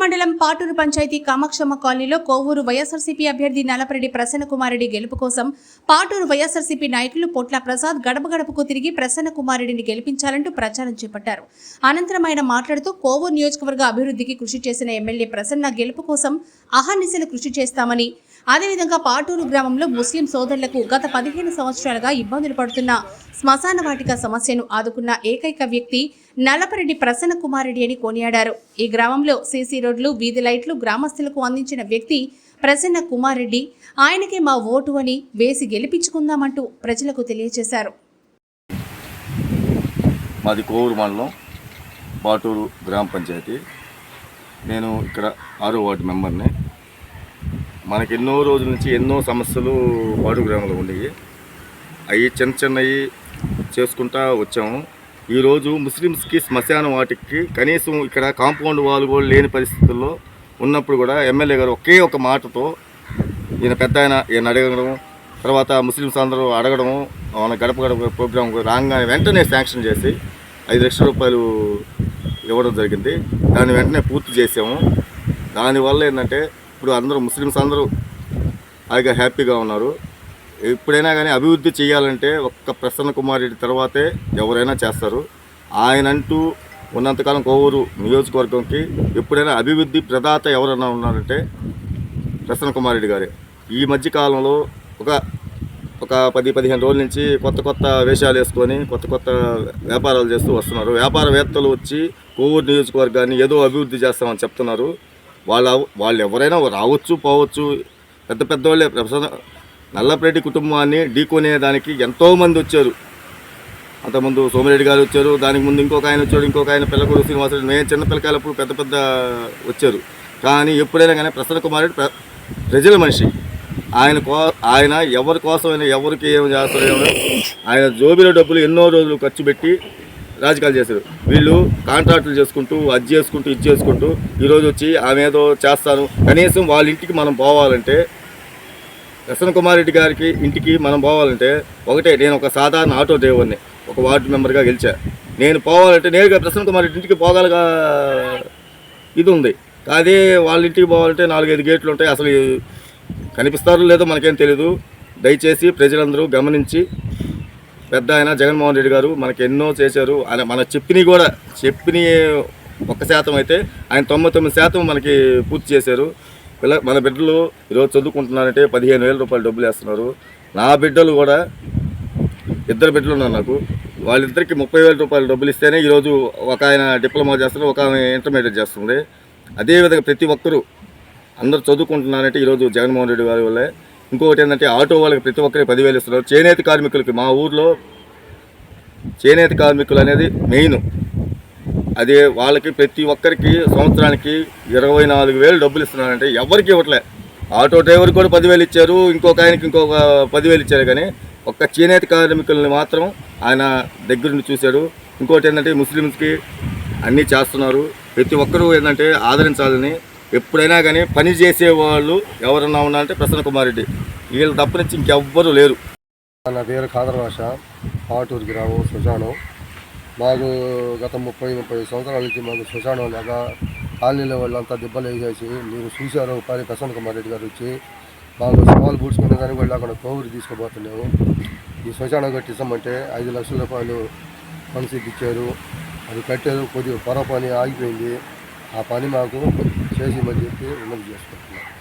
మండలం పాటూరు పంచాయతీ కామాక్షమ్మ కాలనీలో కోవూరు వైఎస్ఆర్సీపీ అభ్యర్థి నలపరెడ్డి ప్రసన్నకుమారెడ్డి గెలుపు కోసం పాటూరు వైఎస్ఆర్సీపీ నాయకులు పొట్ల ప్రసాద్ గడప గడపకు తిరిగి ప్రసన్నకుమారెడ్డిని గెలిపించాలంటూ ప్రచారం చేపట్టారు. అనంతరం ఆయన మాట్లాడుతూ కోవూరు నియోజకవర్గ అభివృద్ధికి కృషి చేసిన ఎమ్మెల్యే ప్రసన్న గెలుపు కోసం అహర్నిశలు కృషి చేస్తామని అదేవిధంగా పాటూరు గ్రామంలో ముస్లిం సోదరులకు గత పదిహేను సంవత్సరాలుగా ఇబ్బందులు పడుతున్న శ్మశాన వాటిక సమస్యను ఆదుకున్న ఏకైక వ్యక్తి నల్లపరెడ్డి ప్రసన్న కుమారెడ్డి అని కొనియాడారు. ఈ గ్రామంలో సీసీ రోడ్లు వీధి లైట్లు గ్రామస్తులకు అందించిన వ్యక్తి ప్రసన్న కుమారెడ్డి ఆయనకే మా ఓటు అని వేసి గెలిపించుకుందామంటూ ప్రజలకు తెలియజేశారు. మాది కోవూరు మండలం బాటూరు గ్రామ పంచాయతీ. నేను ఇక్కడ ఆరో వార్డు మెంబర్ని. మనకి ఎన్నో రోజుల నుంచి ఎన్నో సమస్యలు బాటూరు గ్రామంలో ఉన్నాయి అవి చిన్న చిన్నవి చేసుకుంటా వచ్చాము. ఈరోజు ముస్లిమ్స్కి శ్మశాన వాటికి కనీసం ఇక్కడ కాంపౌండ్ వాళ్ళు కూడా లేని పరిస్థితుల్లో ఉన్నప్పుడు కూడా ఎమ్మెల్యే గారు ఒకే ఒక మాటతో ఈయన పెద్ద ఆయన ఈయన అడగడం తర్వాత ముస్లిమ్స్ అందరూ అడగడము మన గడప గడప ప్రోగ్రామ్ రాగానే వెంటనే శాంక్షన్ చేసి ఐదు లక్షల రూపాయలు ఇవ్వడం జరిగింది. దాన్ని వెంటనే పూర్తి చేసాము. దానివల్ల ఏంటంటే ఇప్పుడు అందరూ ముస్లిమ్స్ అందరూ హాయిగా హ్యాపీగా ఉన్నారు. ఎప్పుడైనా కానీ అభివృద్ధి చేయాలంటే ఒక్క ప్రసన్న కుమార్ రెడ్డి తర్వాతే ఎవరైనా చేస్తారు. ఆయన అంటూ ఉన్నంతకాలం కోవూరు నియోజకవర్గంకి ఎప్పుడైనా అభివృద్ధి ప్రదాత ఎవరైనా ఉన్నారంటే ప్రసన్న కుమార్ రెడ్డి గారే. ఈ మధ్య కాలంలో ఒక ఒక పది పదిహేను రోజుల నుంచి కొత్త కొత్త వేషాలు వేసుకొని కొత్త కొత్త వ్యాపారాలు చేస్తూ వస్తున్నారు. వ్యాపారవేత్తలు వచ్చి కోవూరు నియోజకవర్గాన్ని ఏదో అభివృద్ధి చేస్తామని చెప్తున్నారు. వాళ్ళ వాళ్ళు ఎవరైనా రావచ్చు పోవచ్చు పెద్ద పెద్దవాళ్ళే ప్రసన్న నల్లపరెడ్డి కుటుంబాన్ని ఢీకొనేదానికి ఎంతోమంది వచ్చారు. అంతకుముందు సోమిరెడ్డి గారు వచ్చారు దానికి ముందు ఇంకొక ఆయన వచ్చాడు ఇంకొక ఆయన పిల్లకూరు శ్రీనివాసరెడ్డి నేను చిన్న పిల్లకాయలప్పుడు పెద్ద పెద్ద వచ్చారు. కానీ ఎప్పుడైనా కానీ ప్రసన్న కుమార్ ప్ర- ప్రజల మనిషి. ఆయన కో ఆయన ఎవరి కోసమైనా ఎవరికి ఏం చేస్తారో ఆయన జోబిలో డబ్బులు ఎన్నో రోజులు ఖర్చు పెట్టి రాజకీయాలు చేశారు. వీళ్ళు కాంట్రాక్టులు చేసుకుంటూ అది చేసుకుంటూ ఇది చేసుకుంటూ ఈరోజు వచ్చి ఆమె ఏదో చేస్తాను కనీసం వాళ్ళ ఇంటికి మనం పోవాలంటే ప్రసన్న కుమార్ రెడ్డి గారికి ఇంటికి మనం పోవాలంటే ఒకటే నేను ఒక సాధారణ ఆటో డ్రైవర్ని ఒక వార్డు మెంబర్గా గెలిచా. నేను పోవాలంటే నేరుగా ప్రసన్న కుమార్ రెడ్డి ఇంటికి పోగలగా? ఇది ఉంది. అదే వాళ్ళ ఇంటికి పోవాలంటే నాలుగైదు గేట్లు ఉంటాయి. అసలు కనిపిస్తారో లేదో మనకేం తెలియదు దయచేసి ప్రజలందరూ గమనించి పెద్ద ఆయన జగన్మోహన్ రెడ్డి గారు మనకి ఎన్నో చేశారు. ఆయన మన చెప్పినవి కూడా చెప్పిన ఒక్క శాతం అయితే ఆయన తొంభై తొమ్మిది శాతం మనకి పూర్తి చేశారు. పిల్ల మన బిడ్డలు ఈరోజు చదువుకుంటున్నారంటే పదిహేను వేల రూపాయలు డబ్బులు వేస్తున్నారు. నా బిడ్డలు కూడా ఇద్దరు బిడ్డలు ఉన్నారు నాకు. వాళ్ళిద్దరికి ముప్పై వేల రూపాయలు డబ్బులు ఇస్తేనే ఈరోజు ఒక ఆయన డిప్లొమా చేస్తున్నారు ఒక ఆమె ఇంటర్మీడియట్ చేస్తుంది. అదేవిధంగా ప్రతి ఒక్కరూ అందరూ చదువుకుంటున్నారంటే ఈరోజు జగన్మోహన్ రెడ్డి గారి వల్లే. ఇంకొకటి ఏంటంటే ఆటో వాళ్ళకి ప్రతి ఒక్కరికి పదివేలు ఇస్తున్నారు. చేనేత కార్మికులకి మా ఊర్లో చేనేత కార్మికులు అనేది మెయిన్. అదే వాళ్ళకి ప్రతి ఒక్కరికి సంవత్సరానికి ఇరవై నాలుగు వేలు డబ్బులు ఇస్తున్నారంటే ఎవరికి ఇవ్వట్లే. ఆటో డ్రైవర్ కూడా పదివేలు ఇచ్చారు ఇంకొక ఆయనకి ఇంకొక పదివేలు ఇచ్చారు కానీ ఒక్క చేనేత కార్మికుల్ని మాత్రం ఆయన దగ్గరుండి చూశాడు. ఇంకోటి ఏంటంటే ముస్లిమ్స్కి అన్నీ చేస్తున్నారు. ప్రతి ఒక్కరూ ఏంటంటే ఆదరించాలని ఎప్పుడైనా కానీ పని చేసే వాళ్ళు ఎవరన్నా ఉన్నారంటే ప్రసన్న కుమార్ రెడ్డి. వీళ్ళు తప్పనిచ్చి ఇంకెవ్వరూ లేరు. నా పేరు ఖాదర్ భాష పాటూరు గ్రామం శ్మశానం. మాకు గత ముప్పై ముప్పై సంవత్సరాల నుంచి మాకు శ్మశానం లేక కాలనీలో వాళ్ళంతా దెబ్బలు వేసేసి మీరు చూశారు పని ప్రసన్న కుమార్ రెడ్డి గారు వచ్చి మాకు సవాలు పూడ్చుకునే దానికి కూడా అక్కడ కోవిడ్ తీసుకుపోతున్నాము. ఈ శ్మశానం కట్టిస్తామంటే ఐదు లక్షల రూపాయలు ఫండ్స్ ఇచ్చారు అది కట్టారు కొద్దిగా పొర పని ఆగిపోయింది. ఆ పని మాకు చేసి చెప్పి విన్నది చేసుకుంటున్నాను